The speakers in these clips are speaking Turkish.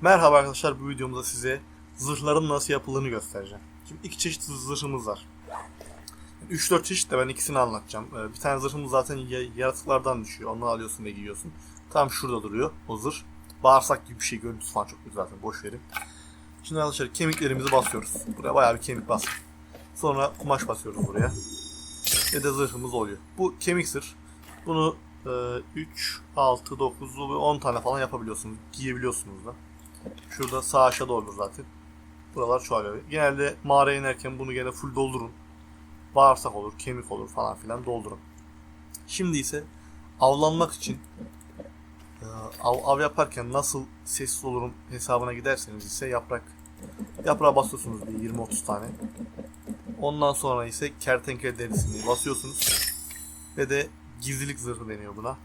Merhaba arkadaşlar bu videomda size zırhların nasıl yapıldığını göstereceğim. Şimdi iki çeşit zırhımız var. 3-4 çeşit de ben ikisini anlatacağım. Ee, Bir tane zırhımız zaten ya- yaratıklardan düşüyor. Onu alıyorsun ve giyiyorsun. Tam şurada duruyor o zırh. Bağırsak gibi bir şey görüntüsü falan çok güzel zaten boş verin. Şimdi arkadaşlar kemiklerimizi basıyoruz. Buraya bayağı bir kemik bas. Sonra kumaş basıyoruz buraya. Ve de zırhımız oluyor. Bu kemik zırh. Bunu e, 3, 6, 9, 10 tane falan yapabiliyorsunuz. Giyebiliyorsunuz da. Şurada sağ aşağı doğru zaten. Buralar çoğalıyor. Genelde mağaraya inerken bunu gene full doldurun. Bağırsak olur, kemik olur falan filan doldurun. Şimdi ise avlanmak için e, av, av yaparken nasıl sessiz olurum hesabına giderseniz ise yaprak yaprağa basıyorsunuz bir 20-30 tane. Ondan sonra ise kertenkele derisini basıyorsunuz. Ve de gizlilik zırhı deniyor buna.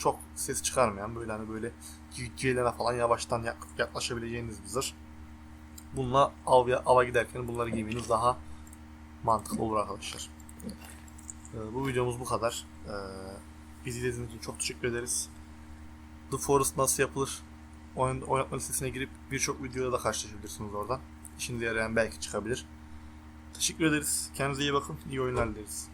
Çok, ses çıkarmayan böyle hani böyle cücelene falan yavaştan yak- yaklaşabileceğiniz bir zırh. Bununla av, ava giderken bunları giymeniz daha mantıklı olur arkadaşlar. Ee, bu videomuz bu kadar. Ee, bizi izlediğiniz için çok teşekkür ederiz. The Forest nasıl yapılır? Oyun, oynatma listesine girip birçok videoda da karşılaşabilirsiniz oradan. İşinize yarayan belki çıkabilir. Teşekkür ederiz. Kendinize iyi bakın. İyi oyunlar dileriz.